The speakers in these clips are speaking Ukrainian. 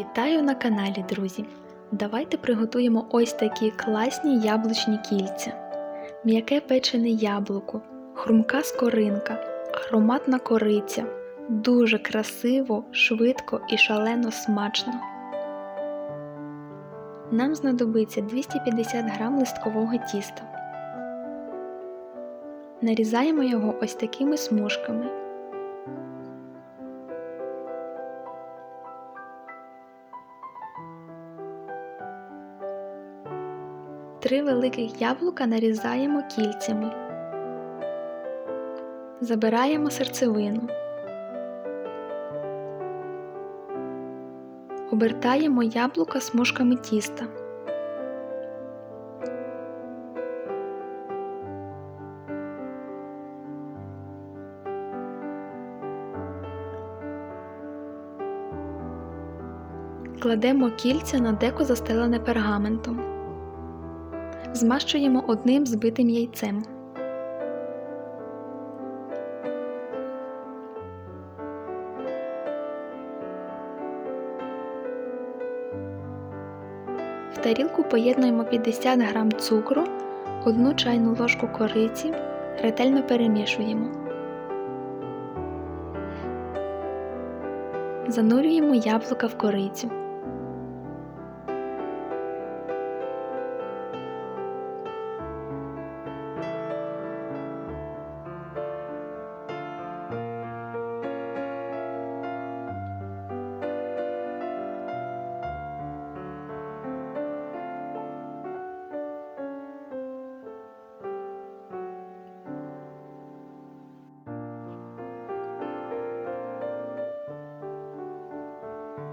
Вітаю на каналі, друзі! Давайте приготуємо ось такі класні яблучні кільця. М'яке печене яблуко, хрумка скоринка, ароматна кориця. Дуже красиво, швидко і шалено смачно. Нам знадобиться 250 г листкового тіста. Нарізаємо його ось такими смужками. Три великих яблука нарізаємо кільцями. Забираємо серцевину. Обертаємо яблука смужками тіста. Кладемо кільця на деко застелене пергаментом. Змащуємо одним збитим яйцем. В тарілку поєднуємо 50 г цукру, 1 чайну ложку кориці, ретельно перемішуємо. Занурюємо яблука в корицю.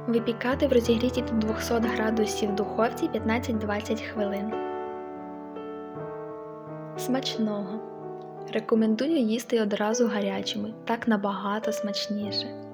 Випікати в розігріті до 200 градусів духовці 15-20 хвилин. Смачного! Рекомендую їсти одразу гарячими, так набагато смачніше.